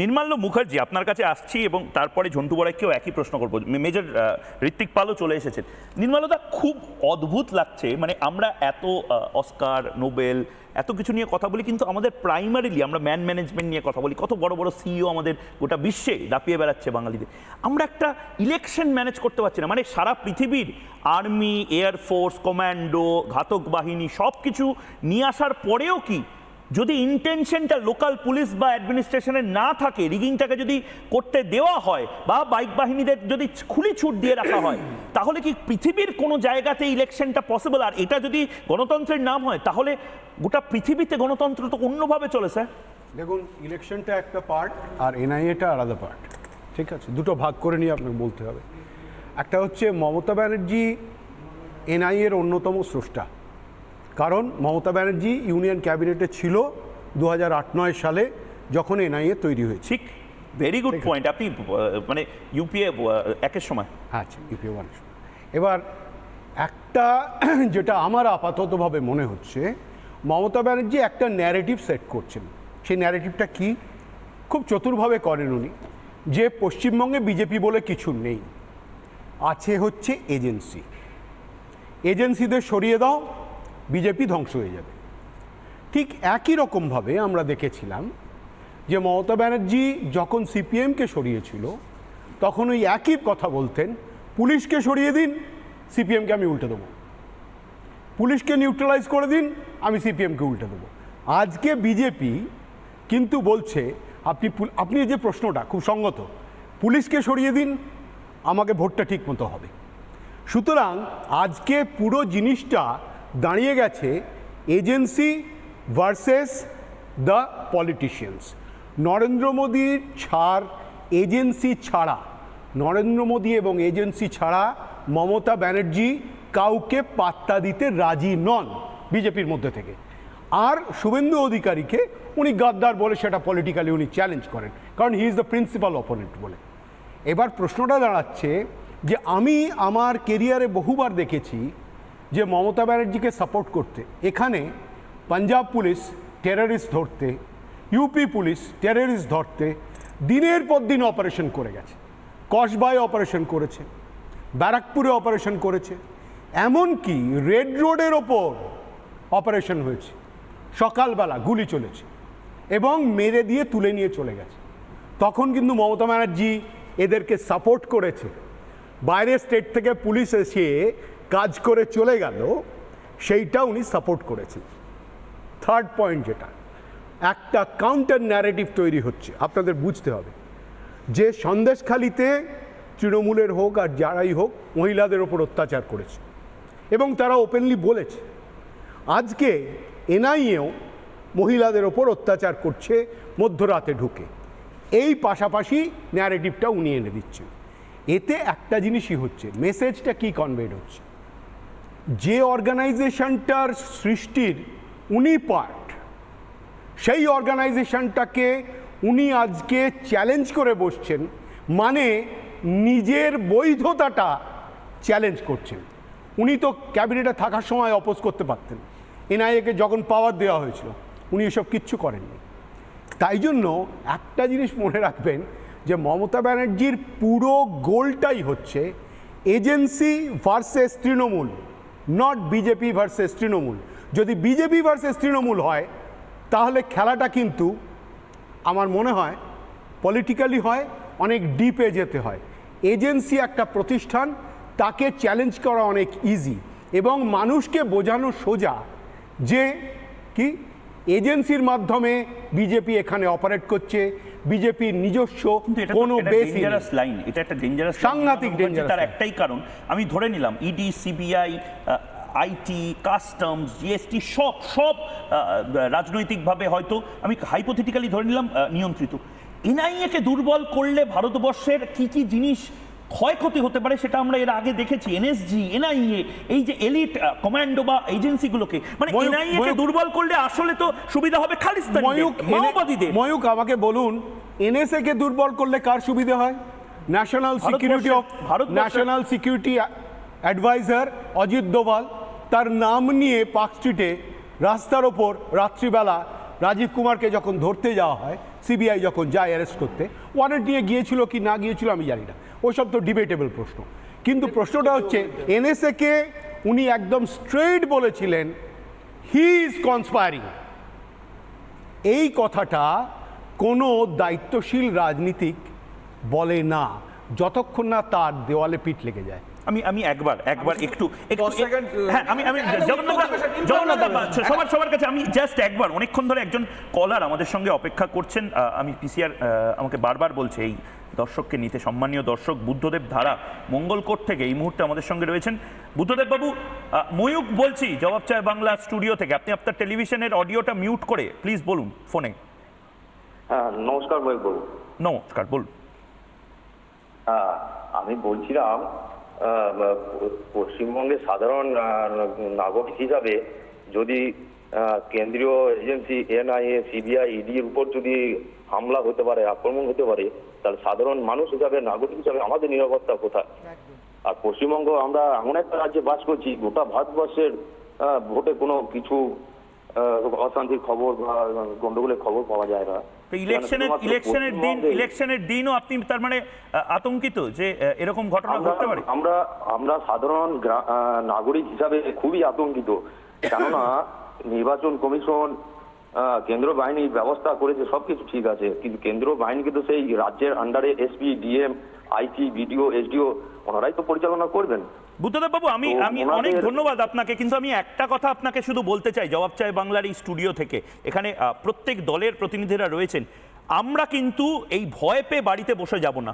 নির্মাল্য মুখার্জি, আপনার কাছে আসছি এবং তারপরে ঝন্টু বড়াইকেও একই প্রশ্ন করব। মেজর ঋত্বিক পালও চলে এসেছেন। নির্মাল্যদা খুব অদ্ভুত লাগছে মানে আমরা এত অস্কার, নোবেল, এত কিছু নিয়ে কথা বলি, কিন্তু আমাদের প্রাইমারিলি আমরা ম্যান ম্যানেজমেন্ট নিয়ে কথা বলি। কত বড় বড় সিইও আমাদের গোটা বিশ্বে দাপিয়ে বেড়াচ্ছে বাঙালিদের। আমরা একটা ইলেকশন ম্যানেজ করতে পারছি না মানে সারা পৃথিবীর আর্মি এয়ারফোর্স কমান্ডো ঘাতক বাহিনী সব কিছু নিয়ে আসার পরেও কি যদি ইন্টেনশনটা লোকাল পুলিশ বা অ্যাডমিনিস্ট্রেশনের না থাকে রিগিংটাকে যদি করতে দেওয়া হয় বা বাইক বাহিনীদের যদি খুলি ছুট দিয়ে রাখা হয়, তাহলে কি পৃথিবীর কোনো জায়গাতে ইলেকশনটা পসিবল আর এটা যদি গণতন্ত্রের নাম হয়, তাহলে গোটা পৃথিবীতে গণতন্ত্র তো অন্যভাবে চলে স্যার দেখুন ইলেকশনটা একটা পার্ট আর এনআইএটা আলাদা পার্ট ঠিক আছে? দুটো ভাগ করে নিয়ে আপনাকে বলতে হবে। একটা হচ্ছে মমতা ব্যানার্জি এনআইএর অন্যতম স্রষ্টা। কারণ মমতা ব্যানার্জি ইউনিয়ন ক্যাবিনেটে ছিল দু হাজার আট নয় সালে যখন এনআইএ তৈরি হয়েছে। ঠিক ভেরি গুড পয়েন্ট আপনি মানে ইউপিএ একের সময়। আচ্ছা ইউপিএ ওয়ান এবার একটা যেটা আমার আপাততভাবে মনে হচ্ছে মমতা ব্যানার্জি একটা ন্যারেটিভ সেট করছেন। সেই ন্যারেটিভটা কি? খুব চতুরভাবে করেন উনি যে পশ্চিমবঙ্গে বিজেপি বলে কিছু নেই আছে হচ্ছে এজেন্সি। এজেন্সিদের সরিয়ে দাও বিজেপি ধ্বংস হয়ে যাবে। ঠিক একই রকমভাবে আমরা দেখেছিলাম যে মমতা ব্যানার্জি যখন সিপিএমকে সরিয়েছিল, তখন ওই একই কথা বলতেন, পুলিশকে সরিয়ে দিন, সিপিএমকে আমি উল্টে দেবো। পুলিশকে নিউট্রালাইজ করে দিন, আমি সিপিএমকে উল্টে দেবো। আজকে বিজেপি কিন্তু বলছে, আপনি আপনি যে প্রশ্নটা খুব সঙ্গত, পুলিশকে সরিয়ে দিন, আমাকে ভোটটা ঠিক মতো হবে। সুতরাং আজকে পুরো জিনিসটা দাঁড়িয়ে গেছে agency versus the politicians. Narendra মোদীর ছাড়, এজেন্সি ছাড়া, নরেন্দ্র মোদী এবং এজেন্সি ছাড়া মমতা ব্যানার্জি কাউকে পাত্তা দিতে রাজি নন বিজেপির মধ্যে থেকে। আর শুভেন্দু অধিকারীকে উনি গাদ্দার বলে সেটা পলিটিক্যালি উনি চ্যালেঞ্জ করেন, কারণ he is the principal opponent বলে। এবার প্রশ্নটা দাঁড়াচ্ছে যে আমি আমার কেরিয়ারে বহুবার দেখেছি যে মমতা ব্যানার্জিকে সাপোর্ট করতে। এখানে পাঞ্জাব পুলিশ টেররিস্ট ধরতে ইউপি পুলিশ টেররিস্ট ধরতে দিনের পর দিন অপারেশন করে গেছে। কসবায় অপারেশন করেছে, ব্যারাকপুরে অপারেশন করেছে, এমনকি রেড রোডের ওপর অপারেশন হয়েছে। সকালবেলা গুলি চলেছে এবং মেরে দিয়ে তুলে নিয়ে চলে গেছে। তখন কিন্তু মমতা ব্যানার্জি এদেরকে সাপোর্ট করেছে। বাইরের স্টেট থেকে পুলিশ এসে কাজ করে চলে গেল, সেইটা উনি সাপোর্ট করেছেন। থার্ড পয়েন্ট যেটা, একটা কাউন্টার ন্যারেটিভ তৈরি হচ্ছে, আপনাদের বুঝতে হবে। যে সন্দেশখালিতে তৃণমূলের হোক আর যারাই হোক, মহিলাদের ওপর অত্যাচার করেছে। এবং তারা ওপেনলি বলেছে, আজকে এনআইএও মহিলাদের ওপর অত্যাচার করছে, মধ্যরাতে ঢুকে। এই পাশাপাশি ন্যারেটিভটা উনি এনে দিচ্ছেন। এতে একটা জিনিসই হচ্ছে মেসেজটা কি কনভেড হচ্ছে? যে অর্গানাইজেশনটার সৃষ্টির উনি পার্ট সেই অর্গানাইজেশনটাকে উনি আজকে চ্যালেঞ্জ করে বসছেন মানে নিজের বৈধতাটা চ্যালেঞ্জ করছেন। উনি তো ক্যাবিনেটে থাকার সময় অপোজ করতে পারতেন। এনআইএকে যখন পাওয়ার দেওয়া হয়েছিল, উনি এসব কিচ্ছু করেননি। তাই জন্য একটা জিনিস মনে রাখবেন, যে মমতা ব্যানার্জির পুরো গোলটাই হচ্ছে agency versus Trinamool. Not BJP versus Trinamool যদি বিজেপি ভার্সেস তৃণমূল হয়, তাহলে খেলাটা কিন্তু আমার মনে হয় পলিটিক্যালি হয়, অনেক ডিপে যেতে হয়। এজেন্সি একটা প্রতিষ্ঠান, তাকে চ্যালেঞ্জ করা অনেক ইজি এবং মানুষকে বোঝানো সোজা যে কি এজেন্সির মাধ্যমে বিজেপি এখানে অপারেট করছে বিজেপির নিজস্ব কোনো ডেঞ্জারাস লাইন এটা একটা ডেঞ্জারাস সাংঘাতিক তার একটাই কারণ আমি ধরে নিলাম ED CBI IT customs GST সব সব রাজনৈতিকভাবে হয়তো আমি হাইপোথেটিক্যালি ধরে নিলাম নিয়ন্ত্রিত। এনআইএ কে দুর্বল করলে ভারতবর্ষের কি কি জিনিস ক্ষয়ক্ষতি হতে পারে সেটা আমরা এর আগে দেখেছি এনএসজি এনআইএ এই যে এলিট কমান্ডো বা এজেন্সিগুলোকে মানে এনআইএ কে দুর্বল করলে আসলে তো সুবিধা হবে খালিস্তান ময়ূক মাওবাদীদের। ময়ূক আমাকে বলুন এনএসএ কে দুর্বল করলে কার সুবিধা হয়? ন্যাশনাল সিকিউরিটি অফ ভারতবর্ষের- national security adviser Ajit Doval তার নাম নিয়ে পার্ক স্ট্রিটে রাস্তার ওপর রাত্রিবেলা রাজীব কুমারকে যখন ধরতে যাওয়া হয় সিবিআই যখন যায় অ্যারেস্ট করতে ওয়ারেন্ট নিয়ে গিয়েছিল কি না গিয়েছিল আমি জানি না। ওইসব তো ডিবেটেবল প্রশ্ন। কিন্তু প্রশ্নটা হচ্ছে এনএসএ কে উনি একদম স্ট্রেট বলেছিলেন হি ইজ কনসপায়ারিং এই কথাটা কোনো দায়িত্বশীল রাজনীতিক বলে না, যতক্ষণ না তার দেওয়ালে পিঠ লেগে যায়। আমি আমি একবার একবার একটু হ্যাঁ আমি আমি জগন্নাথ। সবার সবার কাছে আমি জাস্ট একবার অনেকক্ষণ ধরে একজন কলার আমাদের সঙ্গে অপেক্ষা করছেন আমি পিসিআর আমাকে বারবার বলছে এই দর্শককে নিতে সম্মানীয় দর্শক বুদ্ধদেব ধারা মঙ্গলকোট থেকে এই মুহূর্তে আমাদের সঙ্গে রয়েছেন। বুদ্ধদেব বাবু ময়ূক বলছি জবাব চায় বাংলা স্টুডিও থেকে। আপনি আপনার টেলিভিশনের অডিওটা মিউট করে প্লিজ বলুন ফোনে। হ্যাঁ নমস্কার ময়ূক বাবু। নমস্কার বলুন। হ্যাঁ আমি বলছিলাম পশ্চিমবঙ্গের সাধারণ নাগরিক হিসাবে যদি কেন্দ্রীয় এজেন্সি, এনআইএ, সিবিআই, ইডির উপর যদি হামলা হতে পারে, আক্রমণ হতে পারে, তাহলে সাধারণ মানুষ হিসাবে, নাগরিক হিসাবে আমাদের নিরাপত্তা কোথায়? আর পশ্চিমবঙ্গ আমরা এমন একটা রাজ্যে বাস করছি, গোটা ভারতবর্ষের ভোটে কোনো কিছু অশান্তির খবর বা গন্ডগোলের খবর পাওয়া যায় না। ইলেকশনের ইলেকশনের দিন ইলেকশনের দিনও আপনি তার মানে আতঙ্কিত যে এরকম ঘটনা ঘটতে পারে? আমরা আমরা সাধারণ নাগরিক হিসাবে খুবই আতঙ্কিত। কেননা নির্বাচন কমিশন কেন্দ্র বাহিনী ব্যবস্থা করেছে সবকিছু ঠিক আছে। কিন্তু কেন্দ্র বাহিনী কিন্তু সেই রাজ্যের আন্ডারে SP DM IT BDO SDO ওনারাই তো পরিচালনা করবেন। বুদ্ধদেব বাবু আমি আমি অনেক ধন্যবাদ আপনাকে কিন্তু আমি একটা কথা আপনাকে শুধু বলতে চাই জবাব চাই বাংলার এই স্টুডিও থেকে। এখানে প্রত্যেক দলের প্রতিনিধিরা রয়েছেন। আমরা কিন্তু এই ভয় পেয়ে বাড়িতে বসে যাব না।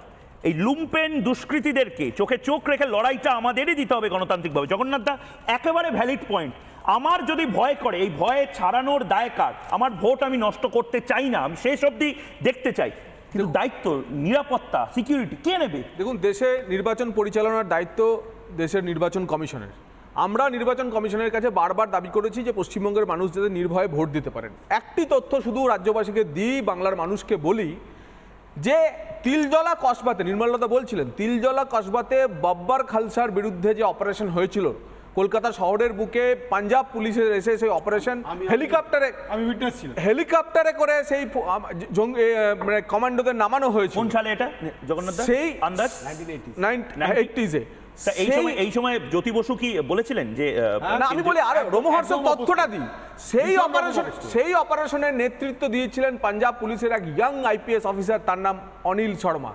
এই লুম্পেন দুষ্কৃতীদেরকে চোখে চোখ রেখে লড়াইটা আমাদেরই দিতে হবে গণতান্ত্রিকভাবে। জগন্নাথ দা একেবারে ভ্যালিড পয়েন্ট আমার যদি ভয় করে এই ভয়ে ছাড়ানোর দায় কার? আমার ভোট আমি নষ্ট করতে চাই না আমি শেষ অবধি দেখতে চাই। কিন্তু দায়িত্ব নিরাপত্তা সিকিউরিটি কে নেবে? দেখুন দেশে নির্বাচন পরিচালনার দায়িত্ব দেশের নির্বাচন কমিশনের। আমরা নির্বাচন কমিশনের কাছে বারবার দাবি করেছি যে পশ্চিমবঙ্গের মানুষ যাতে নির্ভয়ে ভোট দিতে পারেন। একটি তথ্য শুধু রাজ্যবাসীকে দিই, বাংলার মানুষকে বলি, যে তিলজলা কসবাতে নির্মলতা বলছিলেন, তিলজলা কসবাতে বব্বার খালসার বিরুদ্ধে যে অপারেশন হয়েছিল কলকাতা শহরের বুকে পাঞ্জাব পুলিশের এসে সেই অপারেশন হেলিকপ্টারে আমি উইটনেস ছিলাম। হেলিকপ্টারে করে সেই জঙ্গি মানে কমান্ডোদের নামানো হয়েছে কোন সালে এটা? জগন্নাথ দা সেই আন্দাজ? এইটিজে তা এই সময় এই সময় জ্যোতি বসু কি বলেছিলেন যে না আমি বলি আরে রোমহর্ষক তথ্যটা দিই। সেই অপারেশন সেই অপারেশনের নেতৃত্ব দিয়েছিলেন পাঞ্জাব পুলিশের এক ইয়াং আইপিএস অফিসার তার নাম অনিল শর্মা।